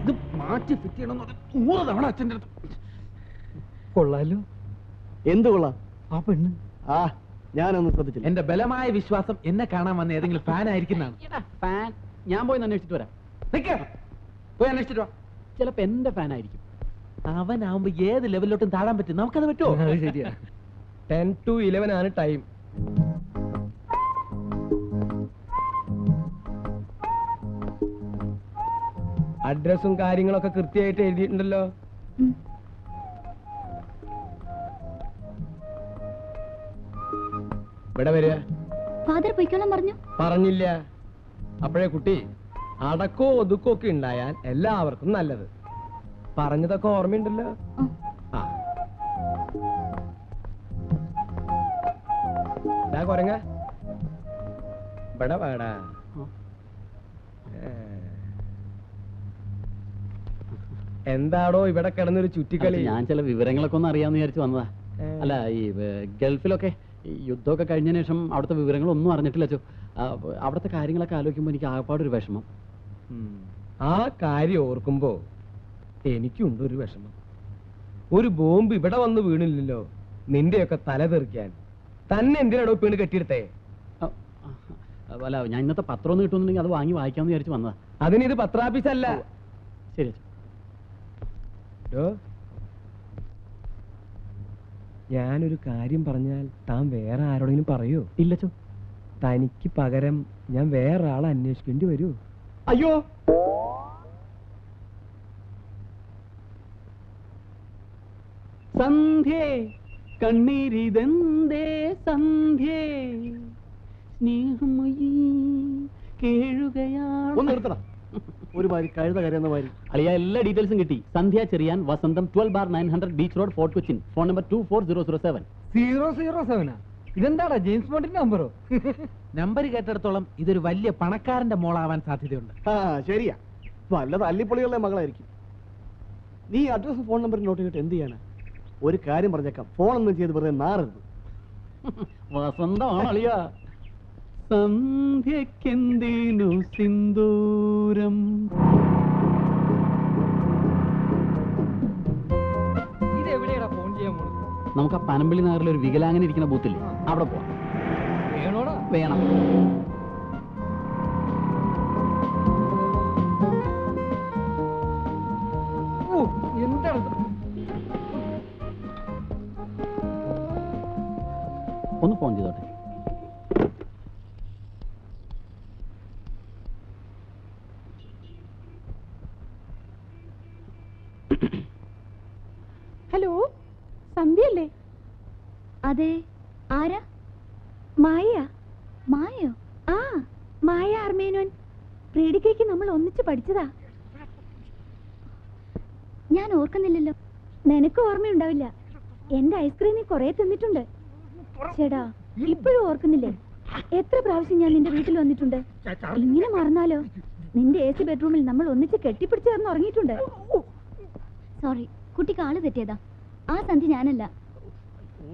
ഇത് മാറ്റി ഫിറ്റ് ചെയ്യണം നൂറ് തവണ അച്ഛന്റെ അടുത്ത്. കൊള്ളാലോ. എന്ത് കൊള്ളാം? ആ പെണ്ണ്. ആ ഞാനൊന്നും ശ്രദ്ധിച്ചില്ല. എന്റെ ബലമായ വിശ്വാസം എന്നെ കാണാൻ വന്ന ഏതെങ്കിലും ഫാൻ ആയിരിക്കുന്നതാണ്. ഫാൻ ഞാൻ പോയി അന്വേഷിച്ചിട്ട് വരാം. നിക്ക്. പോയി അന്വേഷിച്ചിട്ട് ചിലപ്പോ എന്റെ ഫാൻ ആയിരിക്കും. അവനാവുമ്പോ ഏത് ലെവലിലോട്ടും താഴാൻ പറ്റും. നമുക്കത് പറ്റുമോ അത് ശരിയാ. ടെൻ ടു ഇലവൻ ആണ് ടൈം. അഡ്രസ്സും കാര്യങ്ങളൊക്കെ കൃത്യമായിട്ട് എഴുതിയിട്ടുണ്ടല്ലോ. ഇവിടെ വരിക. ഫാദർ പൊയ്ക്കോളാൻ പറഞ്ഞു. പറഞ്ഞില്ല. അപ്പോഴേ കുട്ടി അടക്കോ ഒതുക്കോ ഒക്കെ ഉണ്ടായാൽ എല്ലാവർക്കും നല്ലത്. പറഞ്ഞതൊക്കെ ഓർമ്മയുണ്ടല്ലോ? ആ. കൊരങ്ങ. ഇവിടെ വേടാ. എന്താടോ ഇവിടെ കിടന്നൊരു ചുറ്റിക്കളി? ഞാൻ ചില വിവരങ്ങളൊക്കെ ഒന്ന് അറിയാന്ന് വിചാരിച്ചു വന്നതാ. അല്ല ഈ ഗൾഫിലൊക്കെ ഈ യുദ്ധമൊക്കെ കഴിഞ്ഞതിന് ശേഷം അവിടുത്തെ വിവരങ്ങളൊന്നും അറിഞ്ഞിട്ടില്ല ചോ അവിടുത്തെ കാര്യങ്ങളൊക്കെ ആലോചിക്കുമ്പോൾ എനിക്ക് ആകപ്പാടൊരു വിഷമം. ആ കാര്യം ഓർക്കുമ്പോ എനിക്കുണ്ട് ഒരു വിഷമം. ഒരു ബോംബ് ഇവിടെ വന്ന് വീണില്ലല്ലോ നിന്റെയൊക്കെ തല തെറിക്കാൻ. തന്നെ എന്തിനാടോ പീണ് കെട്ടിയെടുത്തേ? അല്ല ഞാൻ ഇന്നത്തെ പത്രം ഒന്ന് കിട്ടുന്നുണ്ടെങ്കിൽ അത് വാങ്ങി വായിക്കാന്ന് വിചാരിച്ചു വന്നതാ. അതിനിത് പത്രാഫീസല്ല. ശരി ഞാനൊരു കാര്യം പറഞ്ഞാൽ താൻ വേറെ ആരോടെങ്കിലും പറയോ? ഇല്ലച്ചോ തനിക്ക് പകരം ഞാൻ വേറെ ആളെ അന്വേഷിക്കേണ്ടി വരൂ. അയ്യോ. സന്ധ്യേ കണ്ണീരിതെന്തേ സന്ധ്യേ? സ്നേഹമയീ കേഴുകയാണ് ഒന്ന് നിർത്തണം. ഒരു മാതിരി കഴുത കരയുന്ന മാതിരി അളിയ എല്ലാ ഡീറ്റെയിൽസും കിട്ടി. Sandhya Cherian Vasantham twelve bar nine hundred beach road Fort Cochin. Phone number two four zero zero seven zero zero സെവനാ ഇതെന്താടാ ജെയിംസ് ബോണ്ടിന്റെ നമ്പറോ? നമ്പർ കേട്ടിടത്തോളം ഇതൊരു വലിയ പണക്കാരന്റെ മോളാവാൻ സാധ്യതയുണ്ട്. ആ ശരിയാ. വല്ല തല്ലിപ്പൊളികളുടെ മകളായിരിക്കും. നീ അഡ്രസ് ഫോൺ നമ്പർ നോട്ട് ചെയ്തിട്ട് എന്ത് ചെയ്യാനാ? ഒരു കാര്യം പറഞ്ഞേക്കാം. ഫോൺ ഒന്നും ചെയ്ത് വെറുതെ നാറരുത്. വസന്തമാണ് അളിയ സന്ധ്യക്കെന്തിനു സിന്ദൂരം? നമുക്ക് ആ പനമ്പിളി നഗറിൽ ഒരു വികലാങ്ങനെ ഇരിക്കുന്ന ബൂത്തില്ലേ അവിടെ പോവാം. വേണം. അതെ. ആരാ? മായ മായോ? ആ മായ അർമേനോൻ പ്രീഡിക്കയ്ക്ക് നമ്മൾ ഒന്നിച്ച് പഠിച്ചതാ. ഞാൻ ഓർക്കുന്നില്ലല്ലോ. നിനക്ക് ഓർമ്മയുണ്ടാവില്ല. എന്റെ ഐസ്ക്രീമിൽ കുറെ തിന്നിട്ടുണ്ട്. ചേടാ ഇപ്പോഴും ഓർക്കുന്നില്ലേ? എത്ര പ്രാവശ്യം ഞാൻ നിന്റെ വീട്ടിൽ വന്നിട്ടുണ്ട്? ഇങ്ങനെ മറന്നാലോ? നിന്റെ എ സി ബെഡ്റൂമിൽ നമ്മൾ ഒന്നിച്ച് കെട്ടിപ്പിടിച്ച് ഉറങ്ങിയിട്ടുണ്ട് സോറി കുട്ടിക്ക് ആൾ തെറ്റിയതാ. ആ സന്ധി ഞാനല്ല.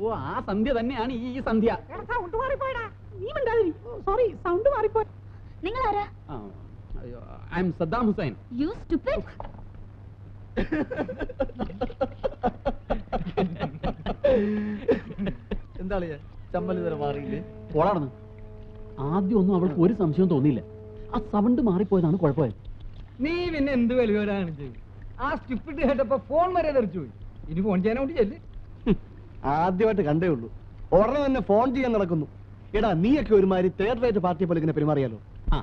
ഓ ആ സന്ധ്യ തന്നെയാണ് ഈ സന്ധ്യ. സോറി സൗണ്ട് മാറിപ്പോ നിങ്ങൾ ആരാ I'm Saddam Hussein. You stupid എന്താ ചമ്മൽ തരം മാറിയില്ലേ? പോളാണെന്ന് ആദ്യം ഒന്നും അവൾക്ക് ഒരു സംശയം തോന്നിയില്ല. ആ സൗണ്ട് മാറിപ്പോയതാണ് കുഴപ്പമായത്. നീ പിന്നെ എന്ത് വലിയവരാണ് ആ സ്റ്റിപ്പിട്ട് കേട്ടപ്പോ ഫോൺ വരെ തെറിച്ചു പോയി. ഇനി ഫോൺ ചെയ്യാനോട്ട് ചെല്ല്. ആദ്യമായിട്ട് കണ്ടേ ഉള്ളൂ. ഉടനെ തന്നെ ഫോൺ ചെയ്യാൻ നടക്കുന്നു. എടാ നീയൊക്കെ ഒരുമാതിരി തേർഡ് റേറ്റ് പാർട്ടി പോലെ ഇങ്ങനെ പെരുമാറിയാലോ? ആ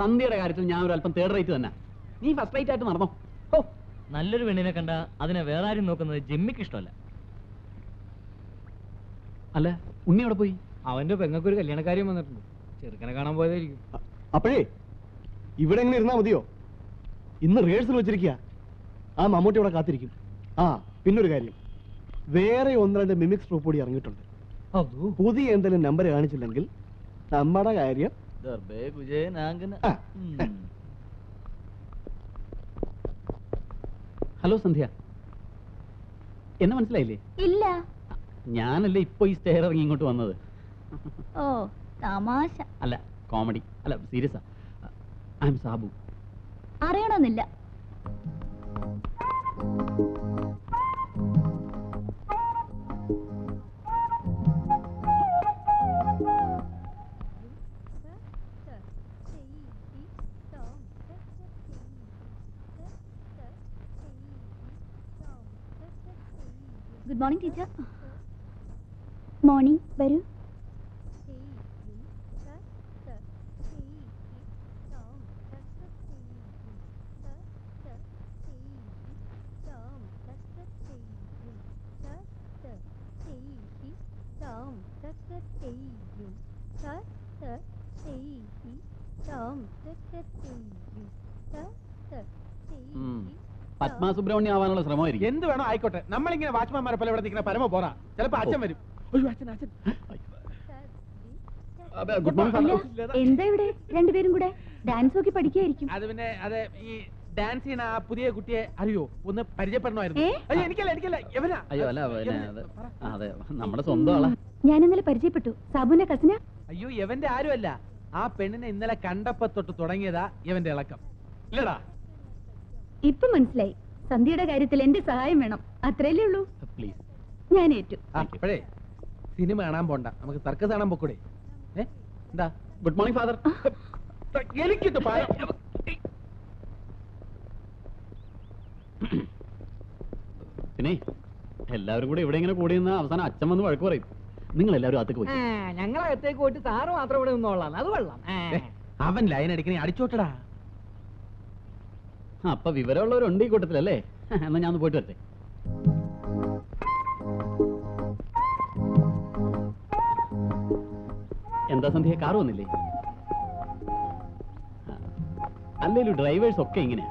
സന്ധ്യയുടെ കാര്യത്തിൽ ഞാൻ ഒരു അല്പം തേർഡ് റേറ്റ് തന്നെ. നീ ഫസ്റ്റ് റേറ്റ് ആയിട്ട് നടന്നോ. ഓ നല്ലൊരു പെണ്ണിനെ കണ്ട അതിനെ വേറെ ആരും നോക്കുന്നത് ജിമ്മിക്ക് ഇഷ്ടമല്ല. അല്ല ഉണ്ണി അവിടെ പോയി? അവന്റെ പെങ്ങൾക്ക് ഒരു കല്യാണക്കാര്യം വന്നിട്ടുണ്ട്. ചെറുക്കനെ കാണാൻ പോയതായിരിക്കും. അപ്പോഴേ ഇവിടെ എങ്ങനെ ഇരുന്നാ മതിയോ? ഇന്ന് റിഹേഴ്സൽ വെച്ചിരിക്കുക ആ മമ്മൂട്ടി ഇവിടെ കാത്തിരിക്കും. ആ പിന്നൊരു കാര്യം. വേറെ ഒന്ന് രണ്ട് മിമിക്സ് ട്രൂപ്പ് കൂടി ഇറങ്ങിയിട്ടുണ്ട്. പുതിയ എന്തെങ്കിലും നമ്പർ കാണിച്ചില്ലെങ്കിൽ നമ്മുടെ കാര്യം. ഹലോ സന്ധ്യ. എന്നെ മനസ്സിലായില്ലേ? ഇല്ല. ഞാനല്ലേ ഇപ്പൊ ഈ സ്റ്റെയർ ഇറങ്ങി ഇങ്ങോട്ട് വന്നത്? ഓ തമാശ. അല്ല കോമഡി അല്ല സീരിയസ് ഐ എം സാബു. അറിയണമെന്നില്ല. ഗുഡ് മോർണിംഗ് ടീച്ചർ മോർണിംഗ് വരൂ പത്മ സുബ്രഹ്മണ്യം ആവാനുള്ള ശ്രമമായിരിക്കും. എന്ത് വേണോ ആയിക്കോട്ടെ. നമ്മളിങ്ങനെ വാച്ച്മാൻമാരെ പോലെ ഇവിടെ നിൽക്കുന്ന പരമ പോറാ. ചിലപ്പോ അച്ഛൻ വരും. അയ്യോ അച്ഛൻ അച്ഛൻ. എന്താ ഇവിടെ? രണ്ടുപേരും കൂടെ ഡാൻസ് ഒക്കെ പഠിക്കായിരിക്കും. അത് പിന്നെ അത് ഈ ഡാൻസ് ചെയ്യുന്ന ആ പുതിയ കുട്ടിയെ അറിയോ? ഒന്ന് പരിചയപ്പെടണമായിരുന്നു. ഏ? അയ്യോ എനിക്കല്ല എനിക്കല്ല. എവനാ അയ്യോ അല്ല? അത് നമ്മുടെ സ്വന്തം ആളാ. ഞാൻ ഇന്നലെ പരിചയപ്പെട്ടു. സാബുവിന്റെ കസിന അയ്യോ എവന്റെ ആരുമല്ല. ആ പെണ്ണിനെ ഇന്നലെ കണ്ടപ്പോ തൊട്ട് തുടങ്ങിയതാ ഇവന്റെ ഇളക്കം. ഇല്ലടാ. ഇപ്പൊ മനസ്സിലായി. സന്ധ്യയുടെ കാര്യത്തിൽ എന്റെ സഹായം വേണം. അത്രയല്ലേ ഉള്ളൂ. പ്ലീസ് ഞാൻ ഏറ്റു. ആ, ഇപ്പഴേ സിനിമ കാണാൻ പോണ്ട. നമുക്ക് സർക്കസ് കാണാൻ പോക്കൂടെ. ഏ? എന്താ? ഗുഡ് മോർണിംഗ് ഫാദർ എനിക്കിട്ട് പിന്നെ എല്ലാവരും കൂടെ ഇവിടെ ഇങ്ങനെ കൂടി നിന്ന് അവസാനം അച്ഛൻ വന്ന് വഴക്ക് പറയും. നിങ്ങൾ എല്ലാവരും അകത്തേക്ക് പോയി. ഞങ്ങളകത്തേക്ക് പോയിട്ട് സാറ് മാത്രം ഇവിടെ നിന്നോളാം. അത് വെള്ളം അവൻ ലൈൻ അടിക്കണേ അടിച്ചോട്ടടാ. അപ്പൊ വിവരമുള്ളവരുണ്ട് ഈ കൂട്ടത്തിലല്ലേ? എന്നാ ഞാൻ പോയിട്ട് വരട്ടെ. എന്താ സന്ധ്യ കാർ വന്നില്ലേ. അല്ലേലും ഡ്രൈവേഴ്സ് ഒക്കെ ഇങ്ങനെയാ.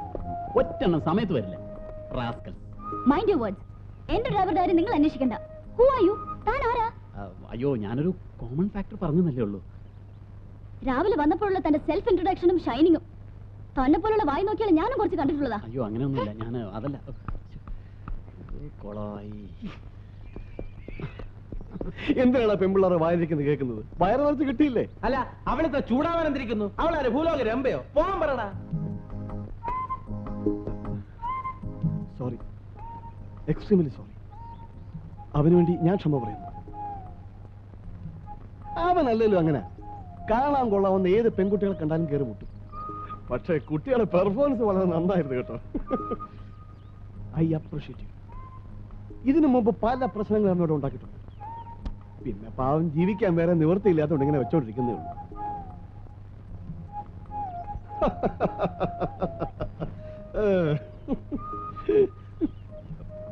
ഒറ്റെണ്ണം സമയത്ത് വരില്ല. റാസ്കൽ. മൈൻഡ് യു വേർഡ്സ് എന്റെ ഡ്രൈവറുടെ കാര്യം നിങ്ങൾ അന്വേഷിക്കണ്ട. ഹൂ ആർ യു താൻ ആരാ? അയ്യോ ഞാനൊരു കോമൺ ഫാക്ടർ പറഞ്ഞതല്ലേ ഉള്ളൂ. രാവിലെ വന്നപ്പോഴുള്ള തന്റെ സെൽഫ് ഇൻട്രൊഡക്ഷനും ഷൈനിങ്ങും തന്നെ പോലുള്ള വായി നോക്കിയാൽ ഞാനും കുറച്ച് കണ്ടിട്ടുള്ളതാ. അയ്യോ അങ്ങനെയൊന്നുമില്ല. ഞാൻ അതല്ല. കൊളായി എന്തിനാണ് പെമ്പിള്ളാറ് വായിരിക്കുന്നത് കേൾക്കുന്നത്? വയറ് നിറച്ച് കിട്ടിയില്ലേ? അല്ല അവളെ ചൂടാവാൻ എന്തിരിക്കുന്നു? അവളാര് ഭൂലോക രമ്പയോ? പോകാൻ പറടാ. സോറി എക്സ്ട്രീംലി സോറി അവന് വേണ്ടി ഞാൻ ക്ഷമ പറയുന്നു. അവനല്ലല്ലോ അങ്ങനെ. കാണാൻ കൊള്ളാവുന്ന ഏത് പെൺകുട്ടികളെ കണ്ടാലും കയറി മുട്ടും പക്ഷേ കുട്ടികളുടെ പെർഫോമൻസ് വളരെ നന്നായിരുന്നു കേട്ടോ. ഐ അപ്രിഷിയേറ്റ് ഇതിനു മുമ്പ് പല പ്രശ്നങ്ങളും എന്നോട് ഉണ്ടാക്കിയിട്ടുണ്ട്. പിന്നെ പാവം ജീവിക്കാൻ വേറെ നിവൃത്തിയില്ലാത്തതുകൊണ്ട് ഇങ്ങനെ വെച്ചോണ്ടിരിക്കുന്നേ ഉള്ളൂ.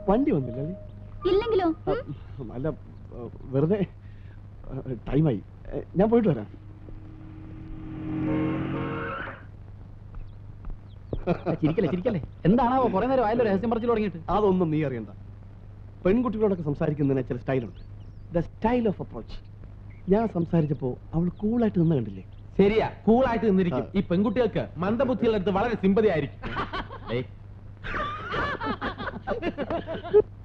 വണ്ടി വന്നില്ലല്ലേ ഇല്ലെങ്കിലോ? അല്ല വെറുതെ ടൈമായി. ഞാൻ പോയിട്ട് വരാം. ചിരിക്കല്ലേ ചിരിക്കല്ലേ? എന്താണാവോ? കുറെ നേരം ആയല്ലോ രഹസ്യം പറച്ചിൽ തുടങ്ങിയിട്ട്. അതൊന്നും നീ അറിയണ്ട. പെൺകുട്ടികളോടൊക്കെ സംസാരിക്കുന്നതിന് ചില സ്റ്റൈലുണ്ട്. ദ സ്റ്റൈൽ ഓഫ് അപ്രോച്ച് ഞാൻ സംസാരിച്ചപ്പോ അവൾ കൂളായിട്ട് നിന്ന് കണ്ടില്ലേ? ശരിയാ കൂളായിട്ട് നിന്നിരിക്കും. ഈ പെൺകുട്ടികൾക്ക് മന്ദബുദ്ധികളുടെ അടുത്ത് വളരെ സിമ്പതി ആയിരിക്കും.